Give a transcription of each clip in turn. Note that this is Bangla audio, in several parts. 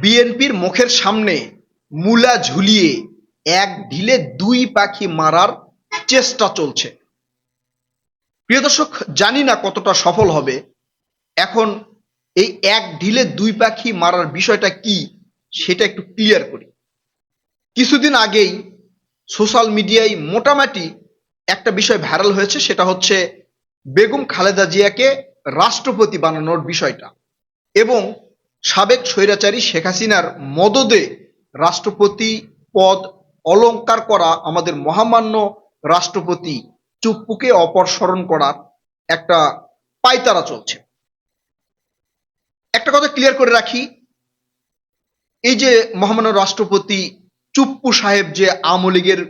বিএনপির মুখের সামনে মূলা ঝুলিয়ে এক ঢিলে দুই পাখি মারার চেষ্টা চলছে। প্রিয় দর্শক, জানি না কতটা সফল হবে। এখন এই এক ঢিলে দুই পাখি মারার বিষয়টা কি, সেটা একটু ক্লিয়ার করি। কিছুদিন আগেই সোশ্যাল মিডিয়ায় মোটামুটি একটা বিষয় ভাইরাল হয়েছে, সেটা হচ্ছে বেগম খালেদা জিয়াকে রাষ্ট্রপতি বানানোর বিষয়টা। এবং সাবেক স্বৈরাচারী শেখ হাসিনার মদদে রাষ্ট্রপতি পদ অলংকার করা আমাদের মহামান্য রাষ্ট্রপতি চুপ্পুকে অপসারণ করার একটা পায়তারা চলছে। একটা কথা ক্লিয়ার করে রাখি, এই যে মহামান্য রাষ্ট্রপতি চুপ্পু সাহেব যে আওয়ামী লীগের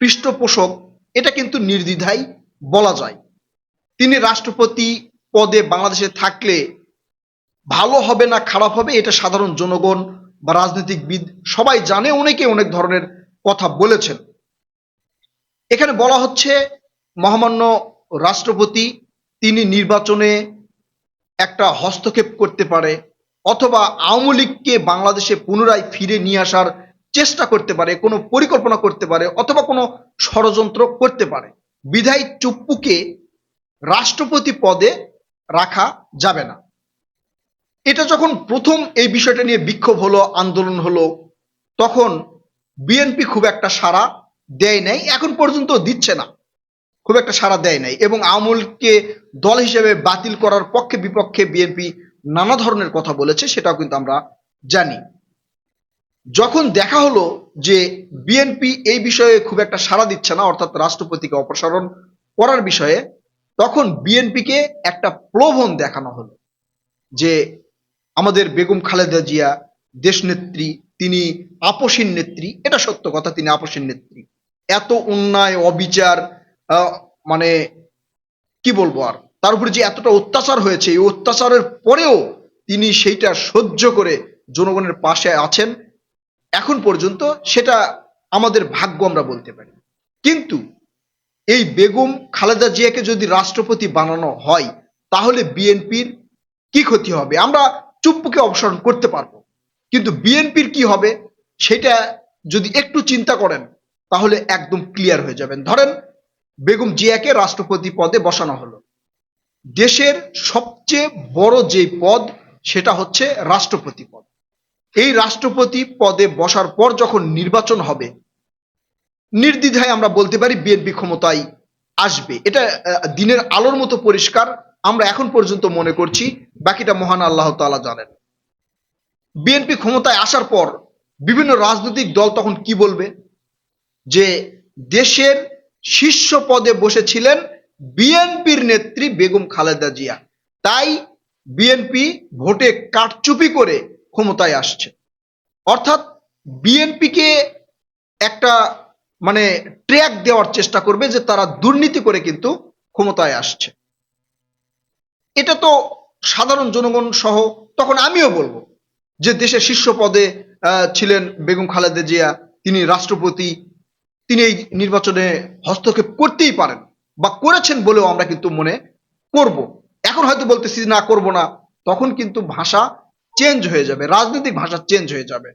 পৃষ্ঠপোষক, এটা কিন্তু নির্দ্বিধায় বলা যায়। তিনি রাষ্ট্রপতি পদে বাংলাদেশে থাকলে ভালো হবে না খারাপ হবে, এটা সাধারণ জনগণ বা রাজনৈতিকবিদ সবাই জানে অনেকে অনেক ধরনের কথা বলেছেন। এখানে বলা হচ্ছে, মহামান্য রাষ্ট্রপতি তিনি নির্বাচনে একটা হস্তক্ষেপ করতে পারে, অথবা আওয়ামী লীগকে বাংলাদেশে পুনরায় ফিরে নিয়ে আসার চেষ্টা করতে পারে, কোনো পরিকল্পনা করতে পারে, অথবা কোনো ষড়যন্ত্র করতে পারে। বিধায়ী চুপ্পুকে রাষ্ট্রপতি পদে রাখা যাবে না। এটা যখন প্রথম এই বিষয়টা নিয়ে বিক্ষোভ হলো, আন্দোলন হলো, তখন বিএনপি খুব একটা সাড়া দেয় নাই, এখন পর্যন্ত দিচ্ছে না। খুব একটা সাড়া দেয় নাই এবং আমলকে দল হিসেবে বাতিল করার পক্ষে বিপক্ষে বিএনপি নানা ধরনের কথা বলেছে, সেটাও কিন্তু আমরা জানি। যখন দেখা হলো যে বিএনপি এই বিষয়ে খুব একটা সাড়া দিচ্ছে না, অর্থাৎ রাষ্ট্রপতিকে অপসারণ করার বিষয়ে, তখন বিএনপিকে একটা প্রলোভন দেখানো হলো যে আমাদের বেগম খালেদা জিয়া দেশনেত্রী, তিনি আপসীন নেত্রী, এটা সত্য কথা, তিনি আপসীন নেত্রী। এত অন্যায়, অবিচার মানে কি বলব আর? তার উপরে যে এতটা অত্যাচার হয়েছে, এই অত্যাচারের পরেও তিনি সেইটা সহ্য করে জনগণের পাশে আছেন। এখন পর্যন্ত সেটা আমাদের ভাগ্য আমরা বলতে পারি। কিন্তু এই বেগম খালেদা জিয়াকে যদি রাষ্ট্রপতি বানানো হয়, তাহলে বিএনপির কি ক্ষতি হবে? আমরা চুপ্পুকে অপসারণ করতে পারব। কিন্তু বিএনপির কি হবে, সেটা যদি একটু চিন্তা করেন, তাহলে একদম ক্লিয়ার হয়ে যাবেন। ধরেন, বেগম জিয়াকে রাষ্ট্রপতি পদে বসানো হলো। দেশের সবচেয়ে বড় যে পদ, সেটা হচ্ছে রাষ্ট্রপতি পদ। এই রাষ্ট্রপতি পদে বসার পর যখন নির্বাচন হবে, নির্দ্বিধায় আমরা বলতে পারি বিএনপি ক্ষমতায় আসবে। এটা দিনের আলোর মতো পরিষ্কার আমরা এখন পর্যন্ত মনে করছি, বাকিটা মহান আল্লাহ তাআলা জানেন। বিএনপি ক্ষমতায় আসার পর বিভিন্ন রাজনৈতিক দল তখন কি বলবে? যে দেশের শীর্ষ পদে বসেছিলেন বিএনপির নেত্রী বেগম খালেদা জিয়া। তাই বিএনপি ভোটে কারচুপি করে ক্ষমতায় আসছে। অর্থাৎ বিএনপিকে একটা মানে ট্র্যাক দেওয়ার চেষ্টা করবে যে তারা দুর্নীতি করে কিন্তু ক্ষমতায় আসছে। এটা তো সাধারণ জনগণ সহ তখন আমিও বলব যে দেশের শীর্ষ পদে ছিলেন বেগম খালেদা জিয়া, তিনি রাষ্ট্রপতি, তিনি এই নির্বাচনে হস্তক্ষেপ করতেই পারেন বা করেছেন বলেও আমরা কিন্তু মনে করব। এখন হয়তো বলতেছি না, করব না, তখন কিন্তু ভাষা চেঞ্জ হয়ে যাবে, রাজনৈতিক ভাষা চেঞ্জ হয়ে যাবে।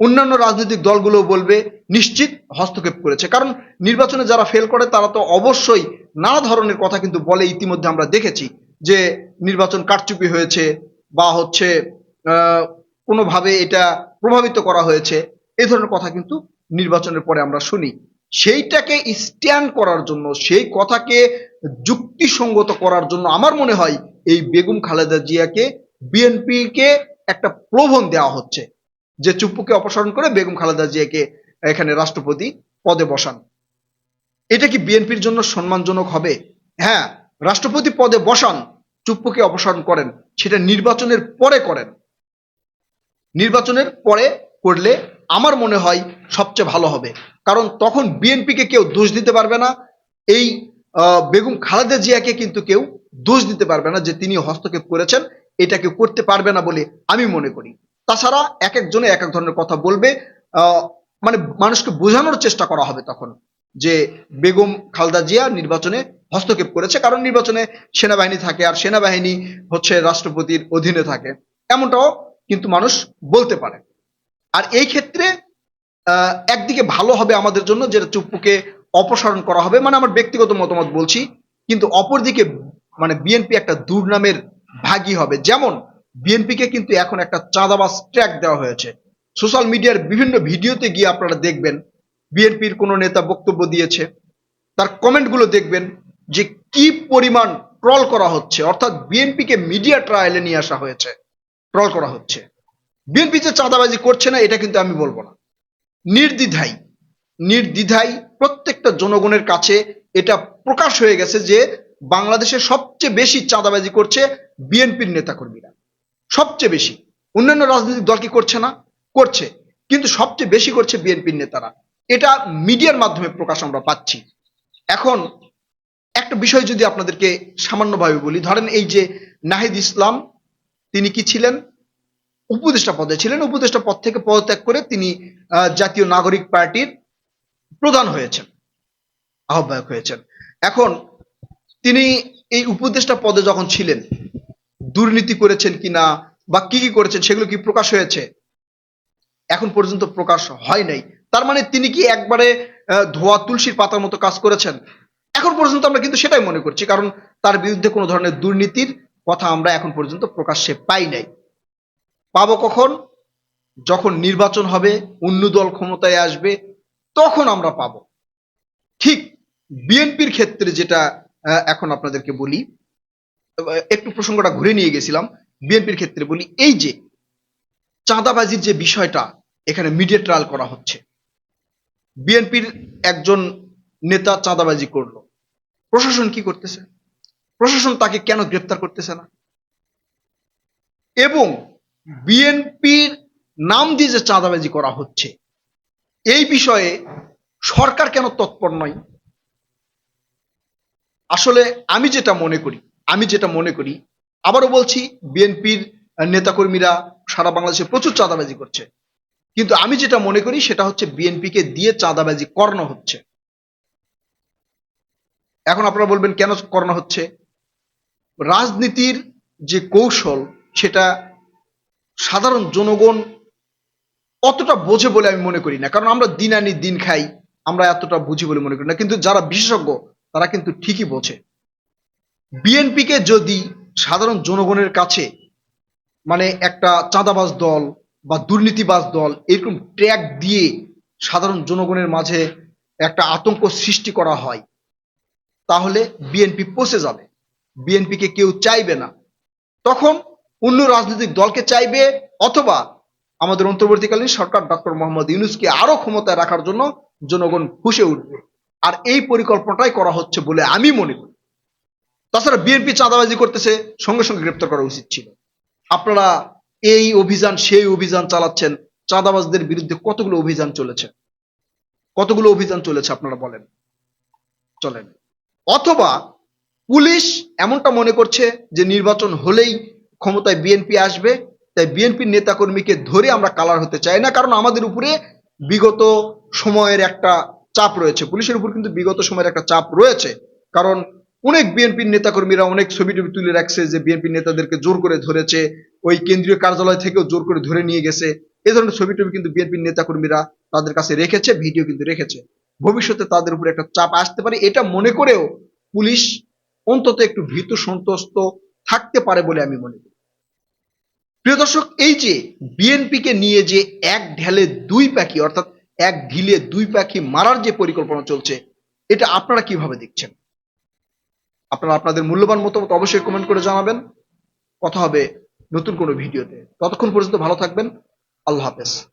অন্যান্য রাজনৈতিক দলগুলো বলবে, নিশ্চিত হস্তক্ষেপ করেছে। কারণ নির্বাচনে যারা ফেল করে, তারা তো অবশ্যই নানা ধরনের কথা কিন্তু বলে ইতিমধ্যে আমরা দেখেছি। যে নির্বাচন কারচুপি হয়েছে বা হচ্ছে কোনোভাবে এটা প্রভাবিত করা হয়েছে এই ধরনের কথা কিন্তু নির্বাচনের পরে আমরা শুনি। সেইটাকে স্ট্যান্ড করার জন্য, সেই কথাকে যুক্তিসঙ্গত করার জন্য আমার মনে হয় এই বেগম খালেদা জিয়াকে, বিএনপিকে একটা প্রলোভন দেওয়া হচ্ছে যে চুপ্পুকে অপসারণ করে বেগম খালেদা জিয়াকে এখানে রাষ্ট্রপতি পদে বসান। এটা কি বিএনপির জন্য সম্মানজনক হবে? হ্যাঁ রাষ্ট্রপতি পদে বসান, চুপ্পুকে অপসারণ করেন, সেটা নির্বাচনের পরে করেন। নির্বাচনের পরে করলে আমার মনে হয় সবচেয়ে ভালো হবে। কারণ তখন বিএনপিকে কেউ দোষ দিতে পারবে না, এই বেগম খালেদা জিয়াকে কিন্তু কেউ দোষ দিতে পারবে না যে তিনি হস্তক্ষেপ করেছেন, এটা কেউ করতে পারবে না বলে আমি মনে করি। তাছাড়া এক একজনে এক এক ধরনের কথা বলবে মানে মানুষকে বোঝানোর চেষ্টা করা হবে তখন। যে বেগম খালেদা জিয়া নির্বাচনে হস্তক্ষেপ করেছে, কারণ নির্বাচনে সেনাবাহিনী থাকে আর সেনাবাহিনী হচ্ছে রাষ্ট্রপতির অধীনে থাকে। এমনটাও কিন্তু মানুষ বলতে পারে। আর এই ক্ষেত্রে একদিকে ভালো হবে আমাদের জন্য যেটা চুপ্পুকে অপসারণ করা হবে মানে আমার ব্যক্তিগত মতামত বলছি, কিন্তু অপরদিকে মানে বিএনপি একটা দুর্নামের ভাগী হবে। যেমন, বিএনপিকে কিন্তু এখন একটা চাঁদাবাজ ট্র্যাক দেওয়া হয়েছে। সোশ্যাল মিডিয়ার বিভিন্ন ভিডিওতে গিয়ে আপনারা দেখবেন বিএনপির কোনো নেতা বক্তব্য দিয়েছে, তার কমেন্টগুলো দেখবেন যে কি পরিমাণ ট্রল করা হচ্ছে। অর্থাৎ বিএনপিকে মিডিয়া ট্রায়ালে নিয়ে আসা হয়েছে, ট্রল করা হচ্ছে। বিএনপি যে চাঁদাবাজি করছে না, এটা কিন্তু আমি বলব না। নির্দ্বিধাই নির্দ্বিধাই প্রত্যেকটা জনগণের কাছে এটা প্রকাশ হয়ে গেছে যে বাংলাদেশে সবচেয়ে বেশি চাঁদাবাজি করছে বিএনপির নেতাকর্মীরা। সবচেয়ে বেশি। অন্যান্য রাজনৈতিক দল কি করছে না? করছে। কিন্তু সবচেয়ে বেশি করছে বিএনপির নেতারা। এটা মিডিয়ার মাধ্যমে প্রকাশ আমরা পাচ্ছি। এখন একটা বিষয় যদি আপনাদেরকে সামান্যভাবে বলি, ধরেন এই যে নাহিদ ইসলাম, তিনি কি ছিলেন? উপদেষ্টা পদে ছিলেন। উপদেষ্টা পদ থেকে পদত্যাগ করে তিনি জাতীয় নাগরিক পার্টির প্রধান হয়েছেন, আহ্বায়ক হয়েছেন। এখন তিনি এই উপদেষ্টা পদে যখন ছিলেন, দুর্নীতি করেছেন কিনা বা কি কি করেছেন সেগুলো কি প্রকাশ হয়েছে? এখন পর্যন্ত প্রকাশ হয় নাই। তার মানে তিনি কি একবারে ধোয়া তুলসীর পাতার মতো কাজ করেছেন? এখন পর্যন্ত আমরা কিন্তু সেটাই মনে করছি, কারণ তার বিরুদ্ধে কোনো ধরনের দুর্নীতির কথা আমরা এখন পর্যন্ত প্রকাশ্যে পাই নাই। পাবো কখন? যখন নির্বাচন হবে, অন্য দল ক্ষমতায় আসবে, তখন আমরা পাব। ঠিক বিএনপির ক্ষেত্রে যেটা এখন আপনাদেরকে বলি, একটু প্রসঙ্গটা ঘুরে নিয়ে গেছিলাম। বিএনপির ক্ষেত্রে বলি, এই যে চাঁদাবাজির যে বিষয়টা, এখানে মিডিয়া ট্রায়াল করা হচ্ছে। বিএনপির একজন নেতা চাঁদাবাজি করল। প্রশাসন কি করতেছে? প্রশাসন তাকে কেন গ্রেপ্তার করতেছে না? এবং বিএনপির নাম দিয়ে যে চাঁদাবাজি করা হচ্ছে, এই বিষয়ে সরকার কেন তৎপর নয়? আসলে আমি যেটা মনে করি, আমি যেটা মনে করি, আবারও বলছি, বিএনপির নেতাকর্মীরা সারা বাংলাদেশে প্রচুর চাঁদাবাজি করছে। কিন্তু আমি যেটা মনে করি সেটা হচ্ছে বিএনপিকে দিয়ে চাঁদাবাজি করানো হচ্ছে। এখন আপনারা বলবেন, কেন করানো হচ্ছে? রাজনীতির যে কৌশল, সেটা সাধারণ জনগণ অতটা বোঝে বলে আমি মনে করি না। কারণ আমরা দিন আনি দিন খাই, আমরা এতটা বুঝি বলে মনে করি না। কিন্তু যারা বিশেষজ্ঞ, তারা কিন্তু ঠিকই বোঝে। বিএনপিকে যদি সাধারণ জনগণের কাছে মানে একটা চাঁদাবাজ দল বা দুর্নীতিবাজ দল এরকম ট্র্যাক দিয়ে সাধারণ জনগণের মাঝে একটা আতঙ্ক সৃষ্টি করা হয়, তাহলে বিএনপি পচে যাবে। বিএনপিকে কেউ চাইবে না। তখন অন্য রাজনৈতিক দলকে চাইবে অথবা আমাদের অন্তর্বর্তীকালীন সরকার ডক্টর মোহাম্মদ ইউনুসকে আরও ক্ষমতায় রাখার জন্য জনগণ ফুসে উঠবে। আর এই পরিকল্পনাটাই করা হচ্ছে বলে আমি মনে করি। তাছাড়া বিএনপি চাঁদাবাজি করতেছে, সঙ্গে সঙ্গে গ্রেপ্তার করা উচিত ছিল। আপনারা এই অভিযান, সেই অভিযান চালাচ্ছেন চাঁদাবাজদের বিরুদ্ধে কতগুলো অভিযান চলেছে? কতগুলো অভিযান চলেছে আপনারা বলেন? চলেন। অথবা পুলিশ এমনটা মনে করছে যে নির্বাচন হলেই ক্ষমতায় বিএনপি আসবে, তাই বিএনপির নেতাকর্মীকে ধরে আমরা কালার হতে চাই না, কারণ আমাদের উপরে বিগত সময়ের একটা চাপ রয়েছে। পুলিশের উপর কিন্তু বিগত সময়ের একটা চাপ রয়েছে, কারণ অনেক বিএনপির নেতাকর্মীরা অনেক ছবি টবি তুলে রাখছে যে বিএনপি নেতাদেরকে জোর করে ধরেছে, ওই কেন্দ্রীয় কার্যালয় থেকেও জোর করে ধরে নিয়ে গেছে। এ ধরনের ছবি টবি কিন্তু বিএনপির নেতাকর্মীরা তাদের কাছে রেখেছে, ভিডিও কিন্তু রেখেছে। ভবিষ্যতে তাদের উপর একটা চাপ আসতে পারে, এটা মনে করেও পুলিশ অন্তত একটু ভীত সন্তুষ্ট থাকতে পারে বলে আমি মনে করি। প্রিয় দর্শক, এই যে বিএনপিকে নিয়ে যে এক ঢেলে দুই পাখি, অর্থাৎ এক ঢিলে দুই পাখি মারার যে পরিকল্পনা চলছে, এটা আপনারা কীভাবে দেখছেন? আপনারা আপনাদের মূল্যবান মতামত অবশ্যই কমেন্ট করে জানাবেন। কথা হবে নতুন কোনো ভিডিওতে। ততক্ষণ পর্যন্ত ভালো থাকবেন। আল্লাহ হাফেজ।